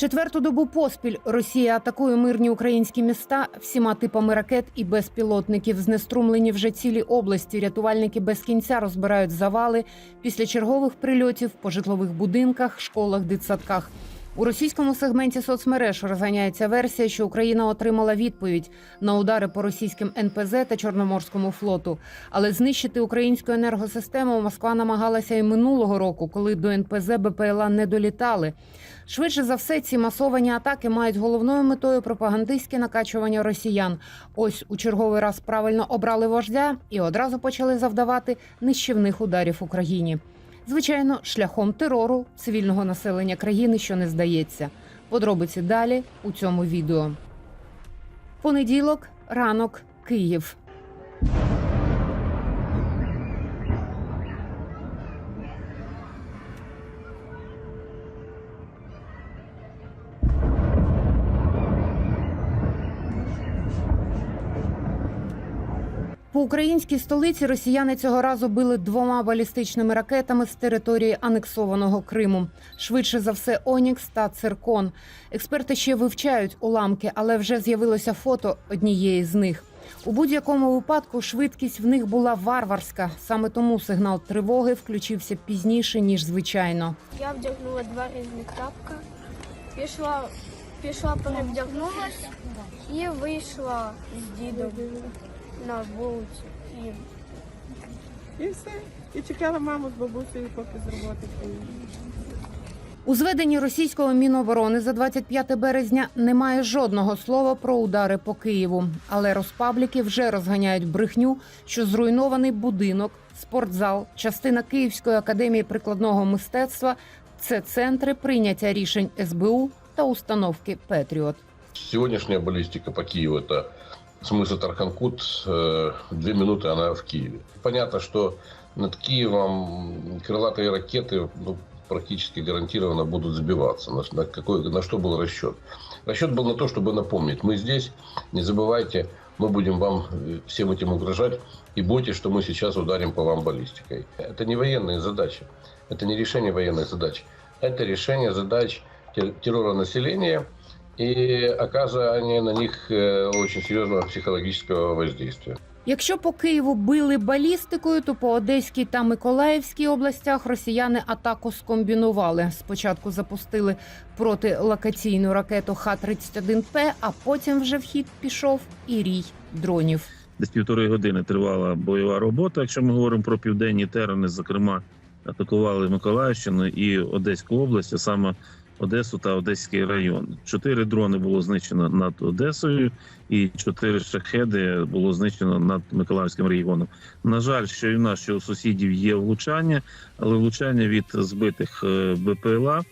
Четверту добу поспіль Росія атакує мирні українські міста всіма типами ракет і безпілотників. Знеструмлені вже цілі області. Рятувальники без кінця розбирають завали після чергових прильотів по житлових будинках, школах, дитсадках. У російському сегменті соцмереж розганяється версія, що Україна отримала відповідь на удари по російським НПЗ та Чорноморському флоту. Але знищити українську енергосистему Москва намагалася і минулого року, коли до НПЗ БПЛА не долітали. Швидше за все, ці масовані атаки мають головною метою пропагандистське накачування росіян. Ось у черговий раз правильно обрали вождя і одразу почали завдавати нищівних ударів Україні. Звичайно, шляхом терору цивільного населення країни, що не здається. Подробиці далі у цьому відео. Понеділок, ранок, Київ. По українській столиці росіяни цього разу били двома балістичними ракетами з території анексованого Криму. Швидше за все, Онікс та Циркон. Експерти ще вивчають уламки, але вже з'явилося фото однієї з них. У будь-якому випадку швидкість в них була варварська. Саме тому сигнал тривоги включився пізніше ніж звичайно. Я вдягнула два різні тапка, пішла, пішла перевдягнулась і вийшла з дідом на вулицю. І І все. І чекала маму з бабусею, поки з роботи приїде. У зведенні російського міноборони за 25 березня немає жодного слова про удари по Києву. Але розпабліки вже розганяють брехню, що зруйнований будинок, спортзал, частина Київської академії прикладного мистецтва це центри прийняття рішень СБУ та установки Петріот. Сегодняшняя баллистика по Киеву – это смысл Тарханкут. э, Две минуты она в Киеве. Понятно, что над Киевом крылатые ракеты ну, практически гарантированно будут сбиваться. На, на какой, на что был расчет? Расчет был на то, чтобы напомнить, мы здесь, не забывайте, мы будем вам э, всем этим угрожать и бойтесь, что мы сейчас ударим по вам баллистикой. Это не военные задачи, это не решение военных задач, это решение задач тер- террора населения и оказывание на них э, очень серьезного психологического воздействия. Якщо по Києву били балістикою, то по Одеській та Миколаївській областях росіяни атаку скомбінували. Спочатку запустили протилокаційну ракету Х-31П, а потім вже в хід пішов і рій дронів. Десь півтори години тривала бойова робота. Якщо ми говоримо про південні терени, зокрема, атакували Миколаївщину і Одеську область, а саме Одесу та Одеський район. Чотири дрони було знищено над Одесою, і чотири шахеди було знищено над Миколаївським регіоном. На жаль, що і в нас, що у сусідів є влучання, але влучання від збитих е, БПЛА.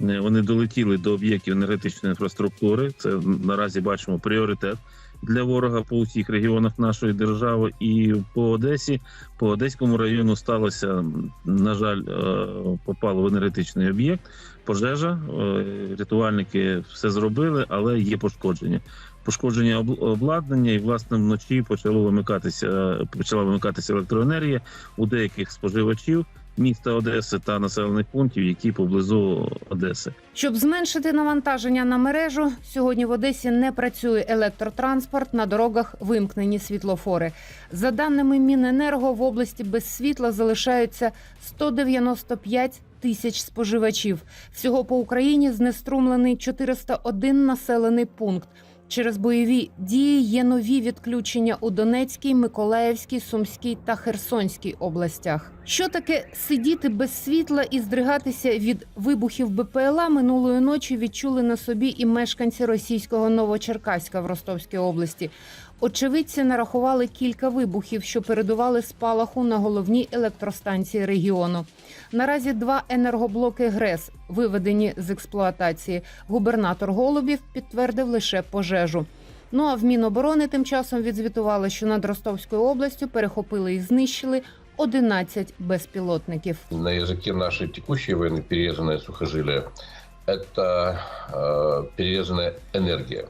е, Вони долетіли до об'єктів енергетичної інфраструктури. Це наразі бачимо пріоритет для ворога по усіх регіонах нашої держави. І по Одесі, по Одеському району сталося, на жаль, е, попало в енергетичний об'єкт. Пожежа, Е, рятувальники все зробили, але є пошкодження. Пошкодження обладнання, і власне вночі почало вимикатися, почала вимикатися електроенергія у деяких споживачів міста Одеси та населених пунктів, які поблизу Одеси. Щоб зменшити навантаження на мережу, сьогодні в Одесі не працює електротранспорт, на дорогах вимкнені світлофори. За даними Міненерго, в області без світла залишаються 195 тисяч споживачів. Всього по Україні знеструмлений 401 населений пункт. Через бойові дії є нові відключення у Донецькій, Миколаївській, Сумській та Херсонській областях. Що таке сидіти без світла і здригатися від вибухів БПЛА минулої ночі відчули на собі і мешканці російського Новочеркаська в Ростовській області. Очевидці нарахували кілька вибухів, що передували спалаху на головній електростанції регіону. Наразі два енергоблоки ГРЕС виведені з експлуатації. Губернатор Голубів підтвердив лише пожежу. Ну а в Міноборони тим часом відзвітували, що над Ростовською областю перехопили і знищили 11 безпілотників. На языке нашей текущей войны перерезанное сухожилие – это э, перерезанная энергия.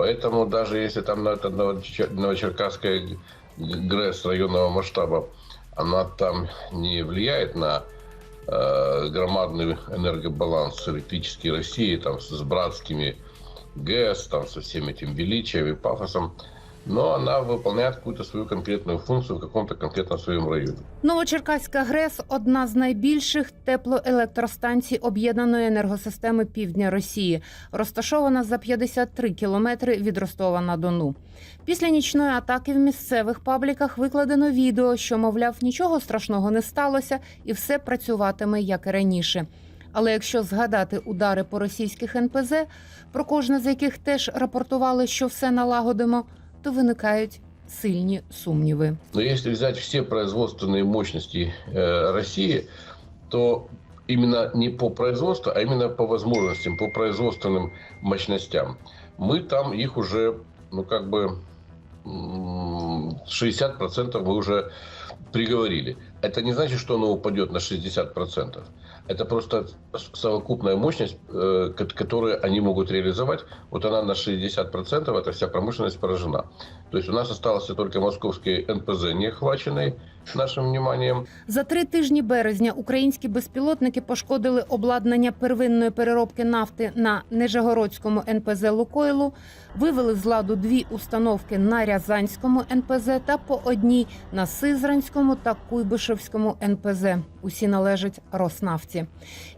Поэтому даже если там на- это Новочер- Новочеркасская ГРЭС районного масштаба, она там не влияет на э, громадный энергобаланс электрической России там, с братскими ГЭС, там, со всем этим величием и пафосом. Но она выполняет какую-то свою конкретную функцию в каком-то конкретном своем районе. Новочеркаська ГРЕС одна з найбільших теплоелектростанцій об'єднаної енергосистеми півдня Росії, розташована за 53 кілометри від Ростова на Дону. Після нічної атаки в місцевих пабліках викладено відео, що, мовляв, нічого страшного не сталося і все працюватиме як і раніше. Але якщо згадати удари по російських НПЗ, про кожне з яких теж рапортували, що все налагодимо, то виникають сильні сумніви. Но если взять все производственные мощности э, России, то именно не по производству, а именно по возможностям, по производственным мощностям, мы там их уже, ну как бы, м, 60% мы уже приговорили. Это не значит, что оно упадет на 60%. Это просто совокупная мощность, э, ко- которую они могут реализовать. Вот она на 60%, эта вся промышленность поражена. То есть у нас остался только московский НПЗ, не охваченный нашим вниманием. За три тижні березня українські безпілотники пошкодили обладнання первинної переробки нафти на Нижегородському НПЗ Лукойлу, вивели з ладу дві установки на Рязанському НПЗ та по одній на Сизранському та Куйбишевському НПЗ. Усі належать Роснафті.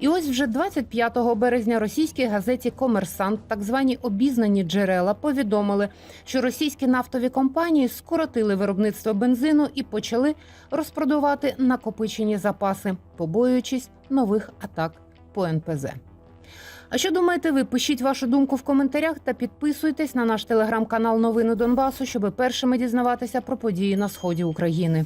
І ось вже 25 березня російській газеті Комерсант, так звані обізнані джерела, повідомили, що російські нафтові компанії скоротили виробництво бензину і почали розпродавати накопичені запаси, побоюючись нових атак по НПЗ. А що думаєте ви? Пишіть вашу думку в коментарях та підписуйтесь на наш телеграм-канал Новини Донбасу, щоб першими дізнаватися про події на сході України.